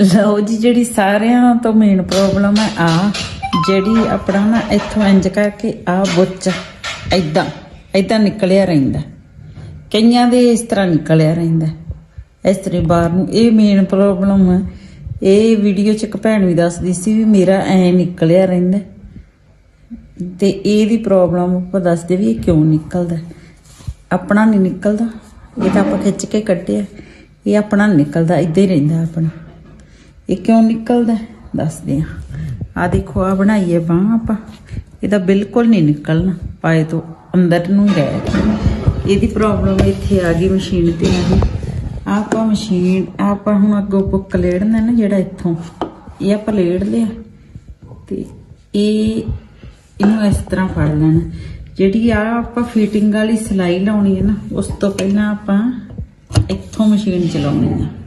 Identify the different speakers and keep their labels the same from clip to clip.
Speaker 1: ਲਓ ਜੀ, ਜਿਹੜੀ ਸਾਰਿਆਂ ਤੋਂ ਮੇਨ ਪ੍ਰੋਬਲਮ ਹੈ, ਆ ਜਿਹੜੀ ਆਪਣਾ ਨਾ ਇੱਥੋਂ ਇੰਜ ਕਰਕੇ ਆ ਬੁੱਚ ਐਦਾਂ ਐਦਾਂ ਨਿਕਲਿਆ ਰਹਿੰਦਾ। ਕਈਆਂ ਦੇ ਇਸ ਤਰ੍ਹਾਂ ਨਿਕਲਿਆ ਰਹਿੰਦਾ। ਇਸ ਤਰ੍ਹਾਂ ਬਾਹਰ ਨੂੰ ਇਹ ਮੇਨ ਪ੍ਰੋਬਲਮ ਹੈ। ਇਹ ਵੀਡੀਓ ਚ ਇੱਕ ਭੈਣ ਵੀ ਦੱਸਦੀ ਸੀ ਵੀ ਮੇਰਾ ਐ ਨਿਕਲਿਆ ਰਹਿੰਦਾ। ਤੇ ਇਹਦੀ ਪ੍ਰੋਬਲਮ ਆਪਾਂ ਦੱਸਦੇ ਵੀ ਇਹ ਕਿਉਂ ਨਿਕਲਦਾ। ਆਪਣਾ ਨਹੀਂ ਨਿਕਲਦਾ। ਇਹ ਤਾਂ ਆਪਾਂ ਖਿੱਚ ਕੇ ਕੱਢਿਆ। ਇਹ ਆਪਣਾ ਨਹੀਂ ਨਿਕਲਦਾ ਇਦਾਂ ਹੀ ਰਹਿੰਦਾ ਆਪਣਾ। ਇਹ ਕਿਉਂ ਨਿਕਲਦਾ ਦੱਸਦੇ ਆ ਆ ਦੇਖੋ ਆ ਬਣਾਈਏ ਬਾਹ ਆਪਾਂ। ਇਹਦਾ ਬਿਲਕੁਲ ਨਹੀਂ ਨਿਕਲਣਾ। ਪਾਏ ਤੋਂ ਅੰਦਰ ਨੂੰ ਹੀ ਰਹਿ ਇਹਦੀ ਪ੍ਰੋਬਲਮ ਇੱਥੇ ਆ ਗਈ ਮਸ਼ੀਨ ਤੇ ਆ ਗਈ। ਆਹ ਆਪਾਂ ਮਸ਼ੀਨ ਆਪਾਂ ਹੁਣ ਅੱਗੋਂ ਪੁੱਕ ਲੇੜਨਾ ਨਾ ਜਿਹੜਾ ਇੱਥੋਂ। ਇਹ ਆਪਾਂ ਲੇੜ ਲਿਆ। ਤੇ ਇਹ, ਇਹਨੂੰ ਇਸ ਤਰ੍ਹਾਂ ਫੜ ਲੈਣਾ। ਜਿਹੜੀ ਆ ਆਪਾਂ ਫਿਟਿੰਗ ਵਾਲੀ ਸਲਾਈ ਲਾਉਣੀ ਹੈ ਨਾ, ਉਸ ਤੋਂ ਪਹਿਲਾਂ ਆਪਾਂ ਇੱਥੋਂ ਮਸ਼ੀਨ ਚਲਾਉਣੀ ਹੈ।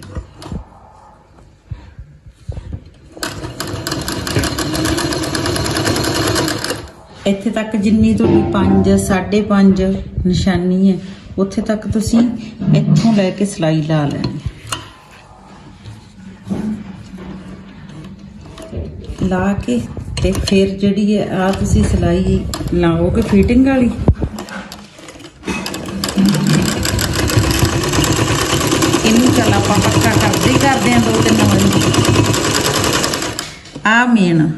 Speaker 1: ਇੱਥੇ ਤੱਕ ਜਿੰਨੀ ਤੁਹਾਡੀ 5 5.5 ਨਿਸ਼ਾਨੀ ਹੈ, ਉੱਥੇ ਤੱਕ ਤੁਸੀਂ ਇੱਥੋਂ ਲੈ ਕੇ ਸਲਾਈ ਲਾ ਲੈਣੀ ਲਾ ਕੇ ਤੇ ਫਿਰ ਜਿਹੜੀ ਹੈ ਆ ਤੁਸੀਂ ਸਲਾਈ ਲਾਓਗੇ ਫਿਟਿੰਗ ਵਾਲੀ? ਇਹਨੂੰ ਚੱਲ ਆਪਾਂ ਪੱਕਾ ਕਰਦੇ ਹੀ ਕਰਦੇ ਆ ਦੋ ਤਿੰਨ ਵਾਰੀ। ਆ। ਮੇਨ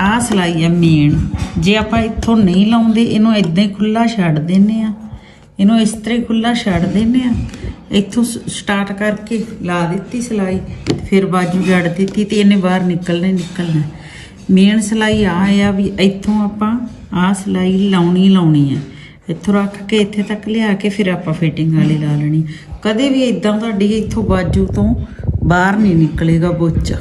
Speaker 1: ਆਹ ਸਲਾਈ ਆ ਮੇਨ ਜੇ ਆਪਾਂ ਇੱਥੋਂ ਨਹੀਂ ਲਾਉਂਦੇ, ਇਹਨੂੰ ਇਦਾਂ ਹੀ ਖੁੱਲਾ ਛੱਡ ਦਿੰਨੇ ਆ। ਇਹਨੂੰ ਇਸ ਤਰ੍ਹਾਂ ਹੀ ਖੁੱਲਾ ਛੱਡ ਦਿੰਨੇ ਆ। ਇੱਥੋਂ ਸਟਾਰਟ ਕਰਕੇ ਲਾ ਦਿੱਤੀ ਸਲਾਈ, ਫਿਰ ਬਾਜੂ ਜੜ ਦਿੱਤੀ ਤੇ ਇਹਨੇ ਬਾਹਰ ਨਿਕਲਣਾ ਹੀ ਨਿਕਲਣਾ। ਮੇਨ ਸਲਾਈ ਆ ਆ ਵੀ ਇੱਥੋਂ ਆਪਾਂ ਆ ਸਲਾਈ ਲਾਉਣੀ ਲਾਉਣੀ ਹੈ ਇੱਥੋਂ ਰੱਖ ਕੇ ਇੱਥੇ ਤੱਕ ਲਿਆ ਕੇ ਫਿਰ ਆਪਾਂ ਫਿਟਿੰਗ ਵਾਲੀ ਲਾ ਲੈਣੀ। ਕਦੇ ਵੀ ਇਦਾਂ ਤੁਹਾਡੀ ਇੱਥੋਂ ਬਾਜੂ ਤੋਂ ਬਾਹਰ ਨਹੀਂ ਨਿਕਲੇਗਾ ਬੋਚਾ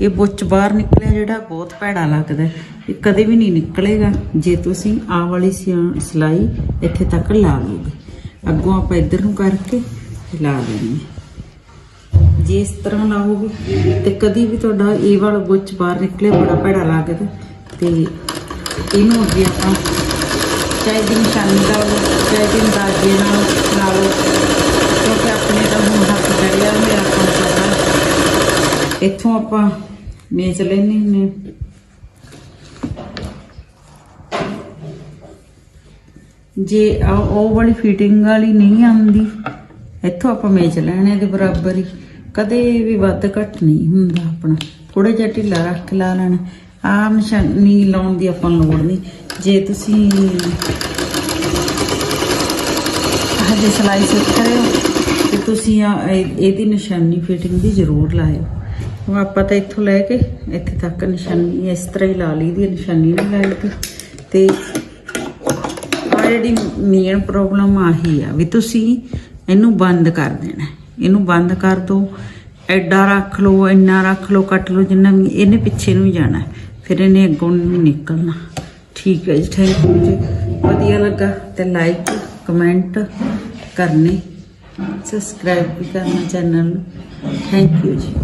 Speaker 1: ਇਹ ਬੁੱਚ ਬਾਹਰ ਨਿਕਲਿਆ ਜਿਹੜਾ ਬਹੁਤ ਭੈੜਾ ਲੱਗਦਾ ਇਹ ਕਦੇ ਵੀ ਨਹੀਂ ਨਿਕਲੇਗਾ। ਜੇ ਤੁਸੀਂ ਆ ਵਾਲੀ ਸਿਆ- ਸਿਲਾਈ ਇੱਥੇ ਤੱਕ ਲਾ ਲਓਗੇ। ਅੱਗੋਂ ਆਪਾਂ ਇੱਧਰ ਨੂੰ ਕਰਕੇ ਲਾ ਲੈਣੀ ਜੇ ਇਸ ਤਰ੍ਹਾਂ ਲਾਓਗੇ ਤੇ ਕਦੀ ਵੀ ਤੁਹਾਡਾ ਇਹ ਵਾਲਾ ਬੁੱਚ ਬਾਹਰ ਨਿਕਲੇ ਬੜਾ ਭੈੜਾ ਲੱਗਦਾ ਤੇ ਇਹਨੂੰ ਅੱਗੇ ਆਪਾਂ ਚਾਹੇ ਦੀ ਨਿਸ਼ਾਨੀ ਦਾ ਚਾਹੇ ਦੀ ਅੰਦਾਜ਼ੇ ਨਾਲ ਲਾ ਲਓ ਕਿਉਂਕਿ ਆਪਣੇ ਤਾਂ ਹੁਣ ਹੱਥ ਚੜਿਆ ਮੇਰਾ ਆਪਾਂ ਨੂੰ ਪਤਾ ਇੱਥੋਂ ਆਪਾਂ ਮੇਚ ਲੈਣੇ ਹੁੰਦੇ ਜੇ ਆ ਉਹ ਵਾਲੀ ਫਿਟਿੰਗ ਵਾਲੀ ਨਹੀਂ ਆਉਂਦੀ, ਇੱਥੋਂ ਆਪਾਂ ਮੇਚ ਲੈਣੇ ਦੇ ਬਰਾਬਰ ਹੀ। ਕਦੇ ਵੀ ਵੱਧ ਘੱਟ ਨਹੀਂ ਹੁੰਦਾ ਆਪਣਾ। ਥੋੜਾ ਜਿਹਾ ਢਿੱਲਾ ਰੱਖ ਕੇ ਲਾ ਲੈਣਾ। ਆ ਨਿਸ਼ਾਨੀ ਲਾਉਣ ਦੀ ਆਪਾਂ ਨੂੰ ਲੋੜ ਨਹੀਂ। ਜੇ ਤੁਸੀਂ ਹਜੇ ਸਲਾਈ ਸਿੱਖ ਰਹੇ ਹੋ, ਤੇ ਤੁਸੀਂ ਆ ਇਹਦੀ ਨਿਸ਼ਾਨੀ ਫਿਟਿੰਗ ਦੀ ਜ਼ਰੂਰ ਲਾਇਓ। ਹੁਣ ਆਪਾਂ ਤਾਂ ਇੱਥੋਂ ਲੈ ਕੇ, ਇੱਥੇ ਤੱਕ ਨਿਸ਼ਾਨੀ, ਇਸ ਤਰ੍ਹਾਂ ਹੀ ਲਾ ਲਈ ਦੀ ਨਿਸ਼ਾਨੀ ਨਹੀਂ ਲਾਈ ਦੀ। ਤੇ ਆ ਜਿਹੜੀ ਮੇਨ ਪ੍ਰੋਬਲਮ ਆਹੀ ਆ ਵੀ ਤੁਸੀਂ ਇਹਨੂੰ ਬੰਦ ਕਰ ਦੇਣਾ ਇਹਨੂੰ ਬੰਦ ਕਰ ਦਿਓ ਐਡਾ ਰੱਖ ਲਓ, ਇੰਨਾ ਰੱਖ ਲਓ, ਕੱਟ ਲਓ, ਜਿੰਨਾ ਵੀ, ਇਹਨੇ ਪਿੱਛੇ ਨੂੰ ਹੀ ਜਾਣਾ ਫਿਰ ਇਹਨੇ ਅੱਗੋਂ ਨਹੀਂ ਨਿਕਲਣਾ। ਠੀਕ ਹੈ ਜੀ ਥੈਂਕ ਯੂ ਜੀ। ਵਧੀਆ ਲੱਗਾ ਤੇ ਲਾਈਕ ਕਮੈਂਟ ਕਰਨੇ ਸਬਸਕ੍ਰਾਈਬ ਵੀ ਕਰਨਾ ਚੈਨਲ ਨੂੰ। ਥੈਂਕ ਯੂ ਜੀ।